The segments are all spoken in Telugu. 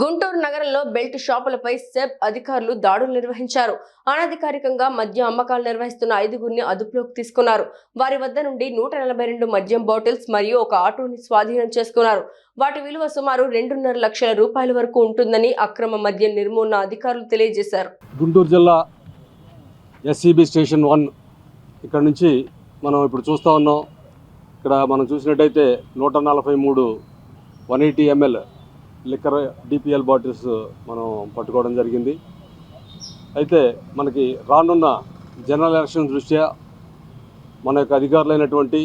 గుంటూరు నగరంలో బెల్ట్ షాపులపై సెబ్ అధికారులు దాడులు నిర్వహించారు. అనధికారికంగా మద్యం అమ్మకాలు నిర్వహిస్తున్న ఐదుగురిని అదుపులోకి తీసుకున్నారు. వారి వద్ద నుండి నూట నలభై రెండు మద్యం బాటిల్స్ మరియు ఒక ఆటోని స్వాధీనం చేసుకున్నారు. వాటి విలువ సుమారు రెండున్నర లక్షల రూపాయల వరకు ఉంటుందని అక్రమ మద్యం నిర్మూలన అధికారులు తెలియజేశారు. గుంటూరు జిల్లా ఎస్సీబీ స్టేషన్ వన్ ఇక్కడ నుంచి మనం ఇప్పుడు చూస్తూ ఉన్నాం. ఇక్కడ మనం చూసినట్టయితే నూట నలభై మూడు one eighty ML liquor DPL bottles మనం పట్టుకోవడం జరిగింది. అయితే మనకి రానున్న జనరల్ ఎలక్షన్ దృష్ట్యా మన యొక్క అధికారులైనటువంటి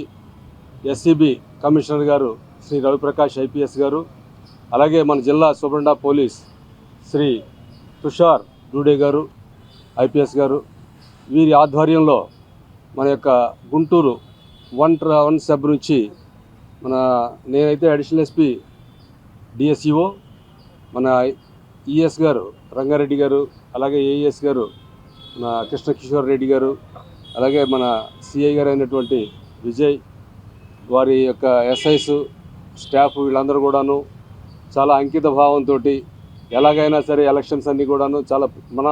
ఎస్సీబీ కమిషనర్ గారు శ్రీ రవిప్రకాష్ ఐపీఎస్ గారు అలాగే మన జిల్లా సూపరింటా పోలీస్ శ్రీ తుషార్ డూడే గారు ఐపీఎస్ గారు వీరి ఆధ్వర్యంలో మన యొక్క గుంటూరు వన్ ట్ర వన్ సబ్ నుంచి మన నేనైతే అడిషనల్ ఎస్పీ డిఎస్ఈఓ మన ఈఎస్ గారు రంగారెడ్డి గారు అలాగే ఏఎస్ గారు మన కృష్ణ కిషోర్ రెడ్డి గారు అలాగే మన సిఐ గారు అయినటువంటి విజయ్ వారి యొక్క ఎస్ఐస్ స్టాఫ్ వీళ్ళందరూ కూడాను చాలా అంకిత భావంతో ఎలాగైనా సరే ఎలక్షన్స్ అన్నీ కూడాను చాలా మన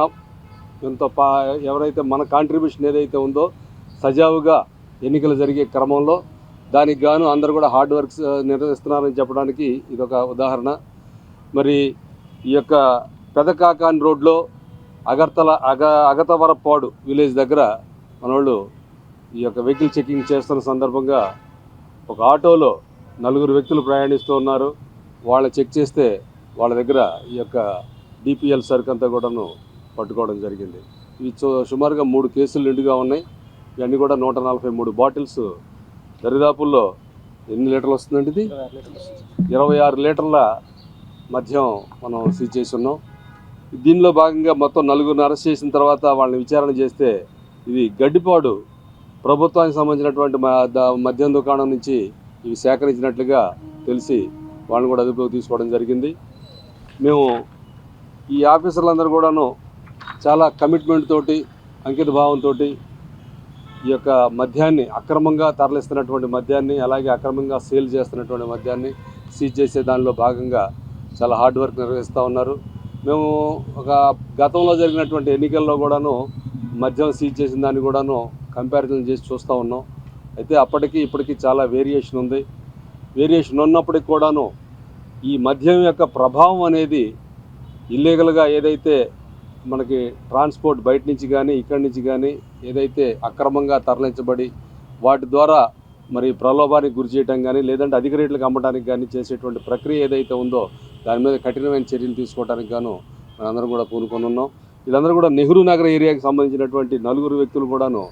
ఎంతో పా ఎవరైతే మన కాంట్రిబ్యూషన్ ఏదైతే ఉందో సజావుగా ఎన్నికలు జరిగే క్రమంలో దానికి గాను అందరూ కూడా హార్డ్ వర్క్స్ నిర్వహిస్తున్నారని చెప్పడానికి ఇదొక ఉదాహరణ. మరి ఈ యొక్క పెదకాకాన్ రోడ్లో అగర్తల అగ అగతవరపాడు విలేజ్ దగ్గర మనోళ్ళు ఈ యొక్క వెహికల్ చెకింగ్ చేస్తున్న సందర్భంగా ఒక ఆటోలో నలుగురు వ్యక్తులు ప్రయాణిస్తూ ఉన్నారు. వాళ్ళ చెక్ చేస్తే వాళ్ళ దగ్గర ఈ యొక్క డిపిఎల్ సరుకు అంతా కూడాను పట్టుకోవడం జరిగింది. ఇవి సుమారుగా మూడు కేసులు నిండుగా ఉన్నాయి. ఇవన్నీ కూడా నూట నలభై మూడు బాటిల్స్ దరిదాపుల్లో ఎన్ని లీటర్లు వస్తుందండి ఇది? ఇరవై ఆరు లీటర్ల మద్యం మనం సీజ్ చేసి ఉన్నాం దీనిలో భాగంగా మొత్తం నలుగురిని అరెస్ట్ చేసిన తర్వాత వాళ్ళని విచారణ చేస్తే ఇది గడ్డిపాడు ప్రభుత్వానికి సంబంధించినటువంటి మ- ద- మద్యం దుకాణం నుంచి ఇవి సేకరించినట్లుగా తెలిసి వాళ్ళని కూడా అదుపులోకి తీసుకోవడం జరిగింది. మేము ఈ ఆఫీసర్లందరూ కూడాను చాలా కమిట్మెంట్ తోటి అంకిత భావంతో ఈ యొక్క మద్యాన్ని అక్రమంగా తరలిస్తున్నటువంటి మద్యాన్ని అలాగే అక్రమంగా సేల్ చేస్తున్నటువంటి మద్యాన్ని సీజ్ చేసే దానిలో భాగంగా చాలా హార్డ్ వర్క్ నిర్వహిస్తూ ఉన్నారు. మేము ఒక గతంలో జరిగినటువంటి ఎన్నికల్లో కూడాను మద్యం సీజ్ చేసిన దాన్ని కూడాను కంపారిజన్ చేసి చూస్తూ ఉన్నాం. అయితే అప్పటికి ఇప్పటికి చాలా వేరియేషన్ ఉంది. వేరియేషన్ ఉన్నప్పటికి కూడాను ఈ మద్యం యొక్క ప్రభావం అనేది ఇల్లీగల్గా ఏదైతే మనకి ట్రాన్స్పోర్ట్ బయట నుంచి కానీ ఇక్కడి నుంచి కానీ ఏదైతే అక్రమంగా తరలించబడి వాటి ద్వారా మరి ప్రలోభానికి గురి చేయడం కానీ లేదంటే అధిక రేట్లకు అమ్మడానికి కానీ చేసేటువంటి ప్రక్రియ ఏదైతే ఉందో దాని మీద కఠినమైన చర్యలు తీసుకోవడానికి గాను మనందరం కూడా పూనుకొని ఉన్నాం. వీళ్ళందరూ కూడా నెహ్రూ నగర్ ఏరియాకి సంబంధించినటువంటి నలుగురు వ్యక్తులు కూడాను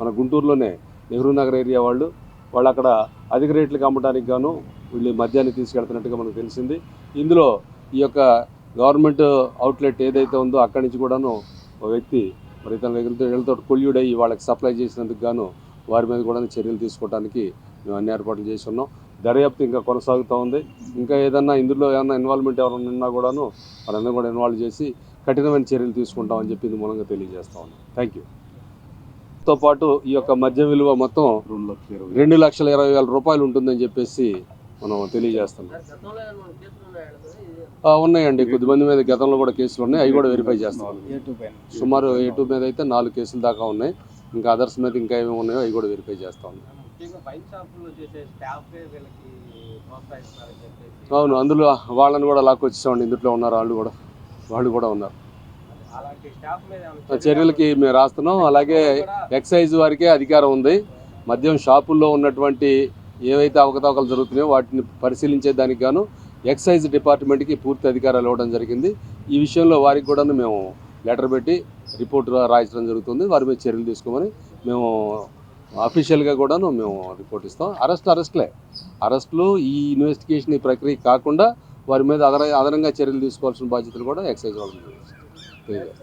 మన గుంటూరులోనే నెహ్రూ నగర్ ఏరియా వాళ్ళు. వాళ్ళు అక్కడ అధిక రేట్లకు అమ్మడానికి గాను వీళ్ళు మద్యాన్ని తీసుకెళ్తున్నట్టుగా మనకు తెలిసింది. ఇందులో ఈ యొక్క గవర్నమెంట్ అవుట్లెట్ ఏదైతే ఉందో అక్కడి నుంచి కూడాను ఒక వ్యక్తి మరి తన వీళ్ళతో వీళ్ళతో కొల్యూడై వాళ్ళకి సప్లై చేసినందుకు గాను వారి మీద కూడా చర్యలు తీసుకోవడానికి మేము అన్ని ఏర్పాట్లు చేసి ఉన్నాం దర్యాప్తు ఇంకా కొనసాగుతూ ఉంది. ఇంకా ఏదన్నా ఇందులో ఏమన్నా ఇన్వాల్వ్మెంట్ ఎవరైనా ఉన్నా కూడాను వాళ్ళందరూ కూడా ఇన్వాల్వ్ చేసి కఠినమైన చర్యలు తీసుకుంటామని చెప్పి ఇది మూలంగా తెలియజేస్తా ఉన్నాం. థ్యాంక్ యూ తో పాటు ఈ యొక్క మద్యం విలువ మొత్తం రెండు లక్షల ఇరవై వేల రూపాయలు ఉంటుందని చెప్పేసి మనం తెలియజేస్తున్నాం. ఉన్నాయండి. కొద్దిమంది మీద గతంలో కూడా కేసులు ఉన్నాయి. అవి కూడా వెరిఫై చేస్తాం సుమారు ఏ టూ మీద అయితే నాలుగు కేసులు దాకా ఉన్నాయి. ఇంకా అదర్స్ మీద ఇంకా ఏమేమి ఉన్నాయో అవి కూడా వెరిఫై చేస్తా ఉన్నాం. అవును అందులో వాళ్ళని కూడా లాక్కొచ్చేసామండి ఇందులో ఉన్నారు వాళ్ళు కూడా. వాళ్ళు కూడా ఉన్నారు. అలాంటి స్టాఫ్ మీద ఏమైనా ఆ చర్యలకి మేము రాస్తున్నాం. అలాగే ఎక్సైజ్ వారికే అధికారం ఉంది. మద్యం షాపుల్లో ఉన్నటువంటి ఏవైతే అవకతవకలు జరుగుతున్నాయో వాటిని పరిశీలించే దానికి గాను ఎక్సైజ్ డిపార్ట్మెంట్కి పూర్తి అధికారాలు ఇవ్వడం జరిగింది. ఈ విషయంలో వారికి కూడా మేము లెటర్ పెట్టి రిపోర్ట్ రాయించడం జరుగుతుంది. వారి మీద చర్యలు తీసుకోమని మేము అఫీషియల్గా కూడాను మేము రిపోర్ట్ ఇస్తాం. అరెస్ట్ అరెస్ట్లే. అరెస్టులు ఈ ఇన్వెస్టిగేషన్ ఈ ప్రక్రియ కాకుండా వారి మీద అదన అదనంగా చర్యలు తీసుకోవాల్సిన బాధ్యతలు కూడా ఎక్సైజ్ వాళ్ళు తెలియజేస్తాం